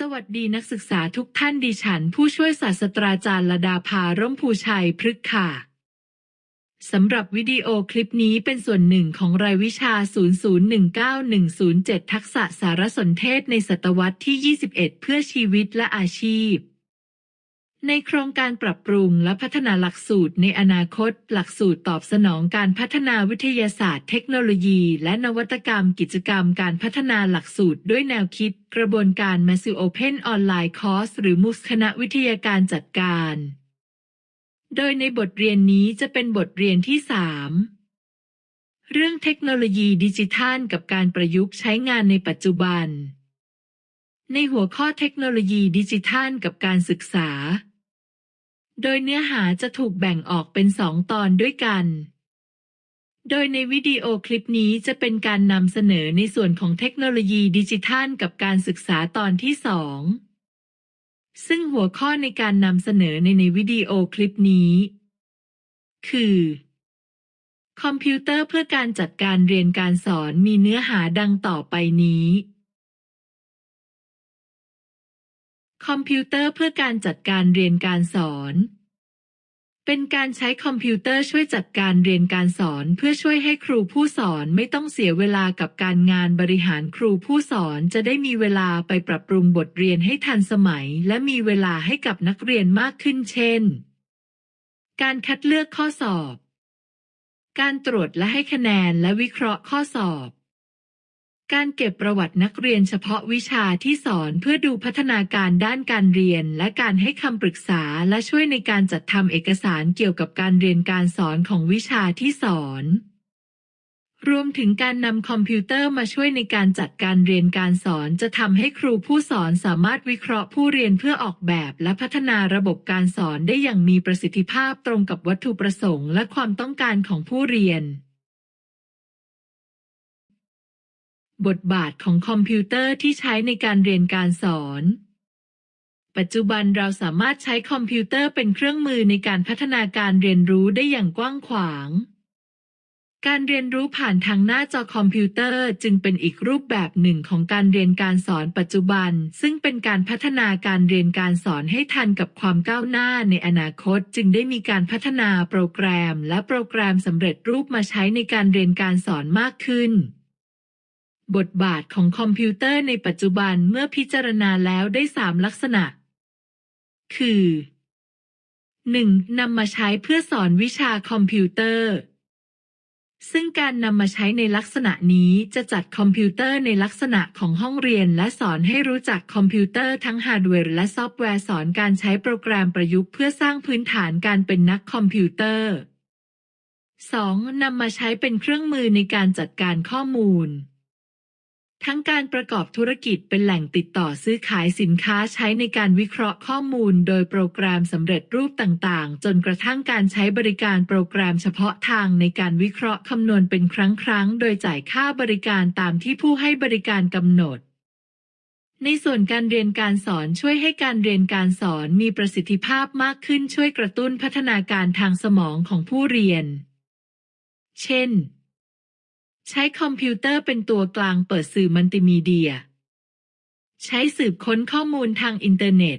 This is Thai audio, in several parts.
สวัสดีนักศึกษาทุกท่านดิฉัน ผู้ช่วยศาสตราจารย์ระดาภาร่มภูชัยพฤกษ์ค่ะสำหรับวิดีโอคลิปนี้เป็นส่วนหนึ่งของรายวิชา 0019-107 ทักษะสารสนเทศในศตวรรษที่ 21 เพื่อชีวิตและอาชีพ ในโครงการปรับปรุงและพัฒนาหลักสูตรในอนาคต หลักสูตรตอบสนองการพัฒนาวิทยาศาสตร์ เทคโนโลยี และนวัตกรรมกิจกรรมการพัฒนาหลักสูตรด้วยแนวคิด กระบวนการ m a s s i Open Online Course หรือ MOOC คณะวิทยาการจัดการ โดยในบทเรียนนี้จะเป็นบทเรียนที่ 3 เรื่องเทคโนโลยีดิจิทัลกับการประยุกต์ใช้งานในปัจจุบัน ในหัวข้อเทคโนโลยีดิจิทัลกับการศึกษา โดยเนื้อหาจะถูกแบ่งออกเป็นสองตอนด้วยกัน โดยในวิดีโอคลิปนี้จะเป็นการนำเสนอในส่วนของเทคโนโลยีดิจิทัลกับการศึกษาตอนที่สอง ซึ่งหัวข้อในการนำเสนอในในวิดีโอคลิปนี้ คือ คอมพิวเตอร์เพื่อการจัดการเรียนการสอนมีเนื้อหาดังต่อไปนี้ คอมพิวเตอร์เพื่อการจัดการเรียนการสอน เป็นการใช้คอมพิวเตอร์ช่วยจัดการเรียนการสอน เพื่อช่วยให้ครูผู้สอนไม่ต้องเสียเวลากับการงานบริหารครูผู้สอนจะได้มีเวลาไปปรับปรุงบทเรียนให้ทันสมัย และมีเวลาให้กับนักเรียนมากขึ้นเช่น การคัดเลือกข้อสอบ การตรวจและให้คะแนนและวิเคราะห์ข้อสอบ การเก็บประวัตินักเรียนเฉพาะวิชาที่สอนเพื่อดูพัฒนาการด้านการเรียน และการให้คำปรึกษาและช่วยในการจัดทำเอกสารเกี่ยวกับการเรียนการสอนของวิชาที่สอน รวมถึงการนำคอมพิวเตอร์มาช่วยในการจัดการเรียนการสอนจะทำให้ครูผู้สอนสามารถวิเคราะห์ผู้เรียนเพื่อออกแบบและพัฒนาระบบการสอนได้อย่างมีประสิทธิภาพตรงกับวัตถุประสงค์และความต้องการของผู้เรียน บทบาทของคอมพิวเตอร์ที่ใช้ในการเรียนการสอน ปัจจุบันเราสามารถใช้คอมพิวเตอร์เป็นเครื่องมือในการพัฒนาการเรียนรู้ได้อย่างกว้างขวาง การเรียนรู้ผ่านทางหน้าจอคอมพิวเตอร์จึงเป็นอีกรูปแบบหนึ่งของการเรียนการสอนปัจจุบัน ซึ่งเป็นการพัฒนาการเรียนการสอนให้ทันกับความก้าวหน้าในอนาคต จึงได้มีการพัฒนาโปรแกรม และโปรแกรมสำเร็จรูปมาใช้ในการเรียนการสอนมากขึ้น บทบาทของคอมพิวเตอร์ในปัจจุบันเมื่อพิจารณาแล้วได้สามลักษณะ คือ 1. นำมาใช้เพื่อสอนวิชาคอมพิวเตอร์ ซึ่งการนำมาใช้ในลักษณะนี้จะจัดคอมพิวเตอร์ในลักษณะของห้องเรียนและสอนให้รู้จักคอมพิวเตอร์ทั้งฮาร์ดแวร์และซอฟต์แวร์สอนการใช้โปรแกรมประยุกต์เพื่อสร้างพื้นฐานการเป็นนักคอมพิวเตอร์ 2. นำมาใช้เป็นเครื่องมือในการจัดการข้อมูล ทั้งการประกอบธุรกิจเป็นแหล่งติดต่อซื้อขายสินค้าใช้ในการวิเคราะห์ข้อมูล โดยโปรแกรมสำเร็จรูปต่างๆ จนกระทั่งการใช้บริการโปรแกรมเฉพาะทางในการวิเคราะห์คำนวณเป็นครั้งๆ โดยจ่ายค่าบริการตามที่ผู้ให้บริการกำหนดในส่วนการเรียนการสอนช่วยให้การเรียนการสอนมีประสิทธิภาพมากขึ้นช่วยกระตุ้นพัฒนาการทางสมองของผู้เรียน เช่น ใช้คอมพิวเตอร์เป็นตัวกลางเปิดสื่อมัลติมีเดีย ใช้สืบค้นข้อมูลทางอินเทอร์เน็ต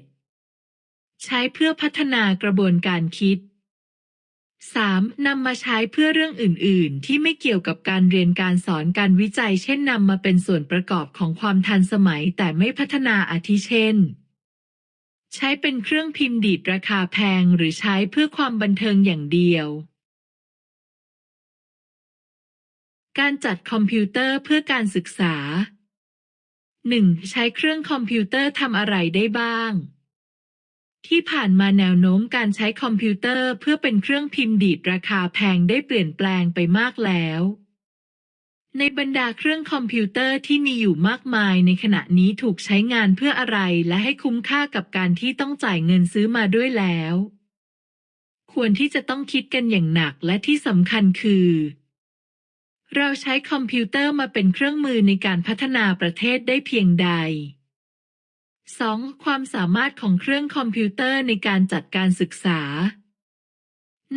ใช้เพื่อพัฒนากระบวนการคิด 3. นำมาใช้เพื่อเรื่องอื่น ๆ ที่ไม่เกี่ยวกับการเรียนการสอนการวิจัย เช่นนำมาเป็นส่วนประกอบของความทันสมัยแต่ไม่พัฒนาอาทิเช่น ใช้เป็นเครื่องพิมพ์ดีดราคาแพงหรือใช้เพื่อความบันเทิงอย่างเดียว การจัดคอมพิวเตอร์เพื่อการศึกษา 1. ใช้เครื่องคอมพิวเตอร์ทำอะไรได้บ้าง ที่ผ่านมาแนวโน้มการใช้คอมพิวเตอร์เพื่อเป็นเครื่องพิมพ์ดีดราคาแพงได้เปลี่ยนแปลงไปมากแล้ว ในบรรดาเครื่องคอมพิวเตอร์ที่มีอยู่มากมายในขณะนี้ถูกใช้งานเพื่ออะไรและให้คุ้มค่ากับการที่ต้องจ่ายเงินซื้อมาด้วยแล้ว ควรที่จะต้องคิดกันอย่างหนักและที่สำคัญคือ เราใช้คอมพิวเตอร์มาเป็นเครื่องมือในการพัฒนาประเทศได้เพียงใด 2. ความสามารถของเครื่องคอมพิวเตอร์ในการจัดการศึกษา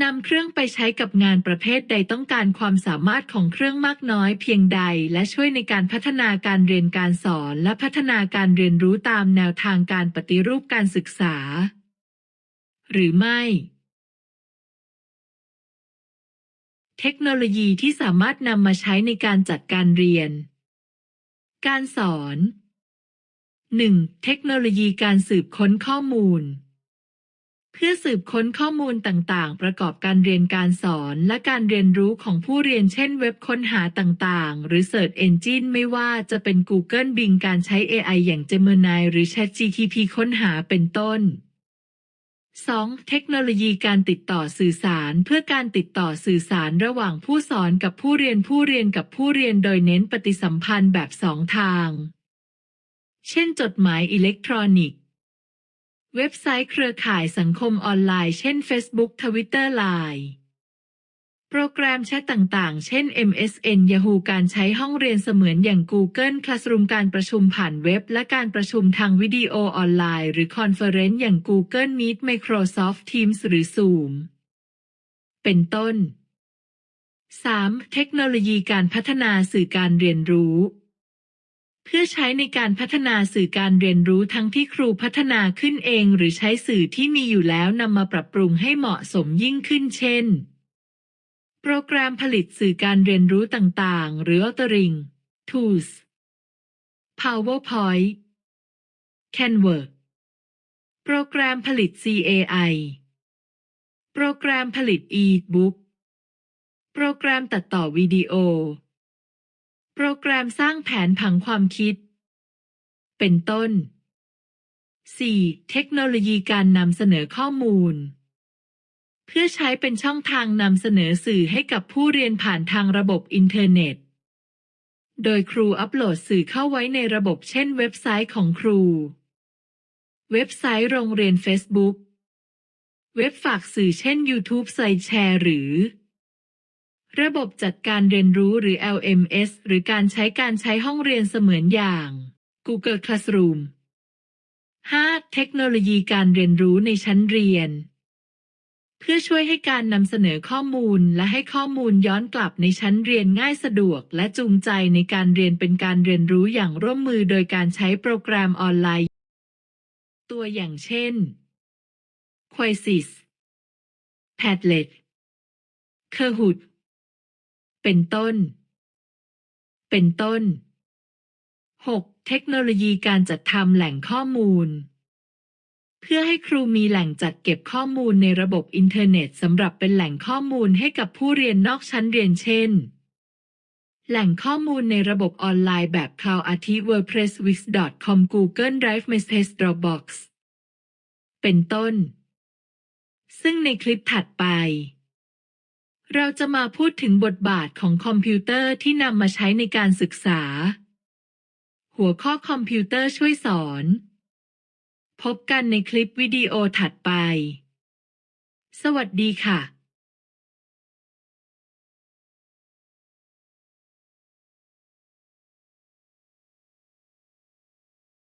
นำเครื่องไปใช้กับงานประเภทใดต้องการความสามารถของเครื่องมากน้อยเพียงใด และช่วยในการพัฒนาการเรียนการสอนและพัฒนาการเรียนรู้ตามแนวทางการปฏิรูปการศึกษา หรือไม่ เทคโนโลยีที่สามารถนำมาใช้ในการจัดการเรียน การสอน 1. เทคโนโลยีการสืบค้นข้อมูล เพื่อสืบค้นข้อมูลต่างๆ ประกอบการเรียนการสอนและการเรียนรู้ของผู้เรียนเช่นเว็บค้นหาต่างๆ หรือ Search Engine ไม่ว่าจะเป็น Google Bing การใช้ AI อย่าง Gemini หรือ ChatGPT ค้นหาเป็นต้น 2. เทคโนโลยีการติดต่อสื่อสาร เพื่อการติดต่อสื่อสารระหว่างผู้สอนกับผู้เรียนผู้เรียนกับผู้เรียนโดยเน้นปฏิสัมพันธ์แบบสองทาง เช่น จดหมายอิเล็กทรอนิกส์ เว็บไซต์เครือข่ายสังคมออนไลน์ เช่น Facebook Twitter Line โปรแกรมแชทต่าง ๆ เช่น MSN Yahoo การใช้ห้องเรียนเสมือนอย่าง Google Classroom การประชุมผ่านเว็บ และการประชุมทางวิดีโอออนไลน์ หรือคอนเฟอเรนซ์อย่าง Google Meet Microsoft Teams หรือ Zoom เป็นต้น 3. เทคโนโลยีการพัฒนาสื่อการเรียนรู้ เพื่อใช้ในการพัฒนาสื่อการเรียนรู้ทั้งที่ครูพัฒนาขึ้นเอง หรือใช้สื่อที่มีอยู่แล้วนำมาปรับปรุงให้เหมาะสมยิ่งขึ้นเช่น รแกรมผลิตสื่อการเรียนรู้ต่างๆ หรือ Authoring Tools PowerPoint Canva โปรแกรมผลิต CAI โปรแกรมผลิต e-book โปรแกรมตัดต่อวิดีโอ โปรแกรมสร้างแผนผังความคิด เป็นต้น 4. เทคโนโลยีการนำเสนอข้อมูล เพื่อใช้เป็นช่องทางนำเสนอสื่อให้กับผู้เรียนผ่านทางระบบอินเทอร์เน็ต โดยครูอัปโหลดสื่อเข้าไว้ในระบบเช่นเว็บไซต์ของครู เว็บไซต์โรงเรียน Facebook เว็บฝากสื่อเช่น YouTube ไซแชร์หรือ ระบบจัดการเรียนรู้หรือ LMS หรือการใช้การใช้ห้องเรียนเสมือนอย่าง Google Classroom 5. เทคโนโลยีการเรียนรู้ในชั้นเรียน เพื่อช่วยให้การนำเสนอข้อมูลและให้ข้อมูลย้อนกลับในชั้นเรียนง่ายสะดวก และจูงใจในการเรียนเป็นการเรียนรู้อย่างร่วมมือโดยการใช้โปรแกรมออนไลน์ ตัวอย่างเช่น Quizzes Padlet Kahoot เป็นต้น เป็นต้น 6. เทคโนโลยีการจัดทำแหล่งข้อมูล เพื่อให้ครูมีแหล่งจัดเก็บข้อมูลในระบบอินเทอร์เน็ตสำหรับเป็นแหล่งข้อมูลให้กับผู้เรียนนอกชั้นเรียนเช่น แหล่งข้อมูลในระบบออนไลน์แบบ Cloud อาทิ WordPress Wix.com Google Drive Message Dropbox เป็นต้น ซึ่งในคลิปถัดไป เราจะมาพูดถึงบทบาทของคอมพิวเตอร์ที่นำมาใช้ในการศึกษา หัวข้อคอมพิวเตอร์ช่วยสอน พบกันในคลิปวิดีโอถัดไป สวัสดีค่ะ